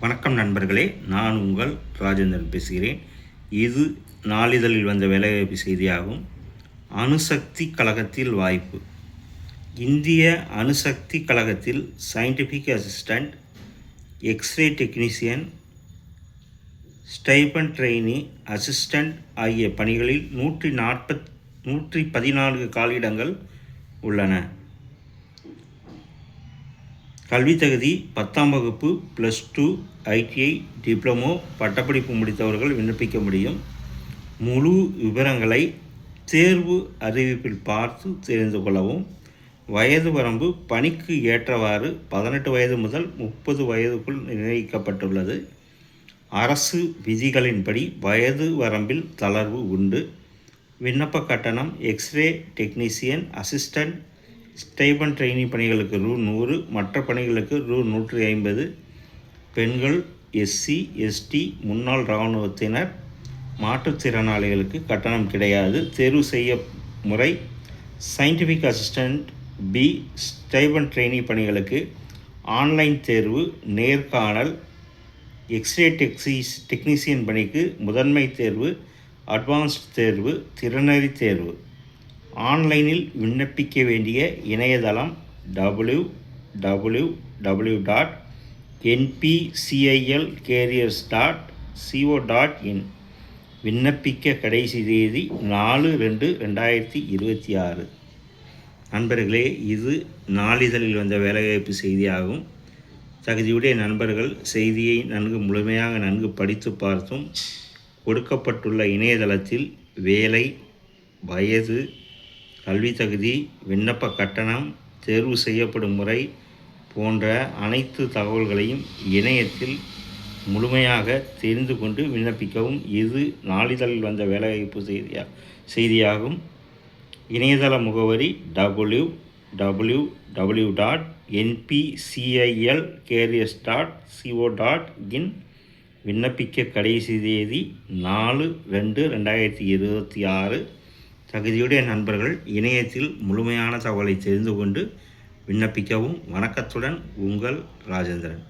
வணக்கம் நண்பர்களே நான் உங்கள் ராஜேந்திரன் பேசுகிறேன். இது நாளிதழில் வந்த வேலைவாய்ப்பு செய்தியாகும். அணுசக்தி கழகத்தில் வாய்ப்பு. இந்திய அணுசக்தி கழகத்தில் scientific assistant x-ray technician stipend trainee assistant ஆகிய பணிகளில் நூற்றி நாற்பத் நூற்றி பதினான்கு காலிடங்கள் உள்ளன. கல்வித் தகுதி பத்தாம் வகுப்பு ப்ளஸ் டூ ஐடிஐ டிப்ளமோ பட்டப்படிப்பு முடித்தவர்கள் விண்ணப்பிக்க முடியும். முழு விவரங்களை தேர்வு அறிவிப்பில் பார்த்து தெரிந்து கொள்ளவும். வயது வரம்பு பணிக்கு ஏற்றவாறு பதினெட்டு வயது முதல் முப்பது வயதுக்குள் நிர்ணயிக்கப்பட்டுள்ளது. அரசு விதிகளின்படி வயது வரம்பில் தளர்வு உண்டு. விண்ணப்ப கட்டணம் x-ray technician assistant stipend trainee பணிகளுக்கு ரூ நூறு மற்ற பணிகளுக்கு ரூ நூற்றி ஐம்பது. பெண்கள் எஸ்சி எஸ்டி முன்னாள் இராணுவத்தினர் மாற்றுத்திறனாளிகளுக்கு கட்டணம் கிடையாது. தேர்வு செய்ய முறை scientific assistant B stipend trainee பணிகளுக்கு ஆன்லைன் தேர்வு நேர்காணல் எக்ஸ்ரே டெக்ஸிஸ் டெக்னீசியன் பணிக்கு முதன்மை தேர்வு அட்வான்ஸ்ட் தேர்வு திறனறி தேர்வு. ஆன்லைனில் விண்ணப்பிக்க வேண்டிய இணையதளம் W W W dot NPCIL careers dot CO dot in விண்ணப்பிக்க கடைசி தேதி நாலு ரெண்டு ரெண்டாயிரத்தி இருபத்தி ஆறு. நண்பர்களே இது நாளிதழில் வந்த வேலைவாய்ப்பு செய்தியாகும். தகுதியுடைய நண்பர்கள் செய்தியை நன்கு முழுமையாக நன்கு படித்து பார்த்தும் கொடுக்கப்பட்டுள்ள இணையதளத்தில் வேலை வயது கல்வி தகுதி விண்ணப்ப கட்டணம் தேர்வு செய்யப்படும் முறை போன்ற அனைத்து தகவல்களையும் இணையத்தில் முழுமையாக தெரிந்து கொண்டு விண்ணப்பிக்கவும் இது நாளிதழில் வந்த வேலைவாய்ப்பு செய்தியா செய்தியாகும். இணையதள முகவரி W W W dot NPCIL careers dot CO dot in விண்ணப்பிக்க கடைசி தேதி நாலு ரெண்டு ரெண்டாயிரத்தி இருபத்தி ஆறு. தகுதியுடைய நண்பர்கள் இணையத்தில் முழுமையான தகவலை தெரிந்து கொண்டு விண்ணப்பிக்கவும் வணக்கத்துடன் உங்கள் ராஜேந்திரன்.